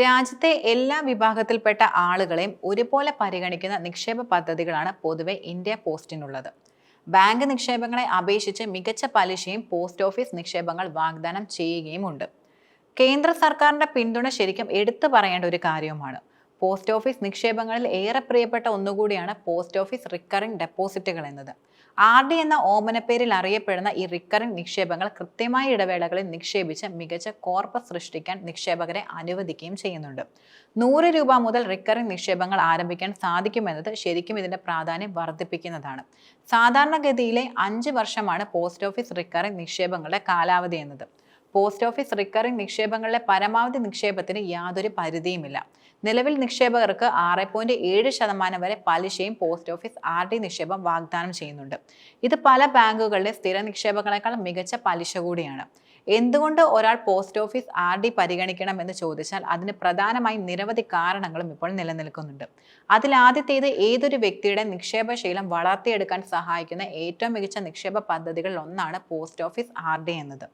രാജ്യത്തെ എല്ലാ വിഭാഗത്തിൽപ്പെട്ട ആളുകളെയും ഒരുപോലെ പരിഗണിക്കുന്ന നിക്ഷേപ പദ്ധതികളാണ് പൊതുവെ ഇന്ത്യ പോസ്റ്റിനുള്ളത്. ബാങ്ക് നിക്ഷേപങ്ങളെ അപേക്ഷിച്ച് മികച്ച പലിശയും പോസ്റ്റ് ഓഫീസ് നിക്ഷേപങ്ങൾ വാഗ്ദാനം ചെയ്യുകയുമുണ്ട്. കേന്ദ്ര സർക്കാരിന്റെ പിന്തുണ ശരിക്കും എടുത്തു പറയേണ്ട ഒരു കാര്യവുമാണ്. പോസ്റ്റ് ഓഫീസ് നിക്ഷേപങ്ങളിൽ ഏറെ പ്രിയപ്പെട്ട ഒന്നുകൂടിയാണ് പോസ്റ്റ് ഓഫീസ് റിക്കറിംഗ് ഡെപ്പോസിറ്റുകൾ എന്നത്. ആർ ഡി എന്ന ഓമനപ്പേരിൽ അറിയപ്പെടുന്ന ഈ റിക്കറിംഗ് നിക്ഷേപങ്ങൾ കൃത്യമായ ഇടവേളകളിൽ നിക്ഷേപിച്ച് മികച്ച കോർപ്പസ് സൃഷ്ടിക്കാൻ നിക്ഷേപകരെ അനുവദിക്കുകയും ചെയ്യുന്നുണ്ട്. നൂറ് രൂപ മുതൽ റിക്കറിംഗ് നിക്ഷേപങ്ങൾ ആരംഭിക്കാൻ സാധിക്കുമെന്നത് ശരിക്കും ഇതിന്റെ പ്രാധാന്യം വർദ്ധിപ്പിക്കുന്നതാണ്. സാധാരണഗതിയിലെ അഞ്ച് വർഷമാണ് പോസ്റ്റ് ഓഫീസ് റിക്കറിംഗ് നിക്ഷേപങ്ങളുടെ കാലാവധി എന്നത്. പോസ്റ്റ് ഓഫീസ് റിക്കറിംഗ് നിക്ഷേപങ്ങളിലെ പരമാവധി നിക്ഷേപത്തിന് യാതൊരു പരിധിയുമില്ല. നിലവിൽ നിക്ഷേപകർക്ക് ആറ് പോയിന്റ് ഏഴ് ശതമാനം വരെ പലിശയും പോസ്റ്റ് ഓഫീസ് ആർ ഡി നിക്ഷേപം വാഗ്ദാനം ചെയ്യുന്നുണ്ട്. ഇത് പല ബാങ്കുകളുടെ സ്ഥിര നിക്ഷേപങ്ങളെക്കാൾ മികച്ച പലിശ കൂടിയാണ്. എന്തുകൊണ്ട് ഒരാൾ പോസ്റ്റ് ഓഫീസ് ആർ ഡി പരിഗണിക്കണം എന്ന് ചോദിച്ചാൽ അതിന് പ്രധാനമായും നിരവധി കാരണങ്ങളും ഇപ്പോൾ നിലനിൽക്കുന്നുണ്ട്. അതിലാദ്യത്തേത് ഏതൊരു വ്യക്തിയുടെ നിക്ഷേപശീലം വളർത്തിയെടുക്കാൻ സഹായിക്കുന്ന ഏറ്റവും മികച്ച നിക്ഷേപ പദ്ധതികളിൽ ഒന്നാണ് പോസ്റ്റ് ഓഫീസ് ആർ ഡി എന്നത്.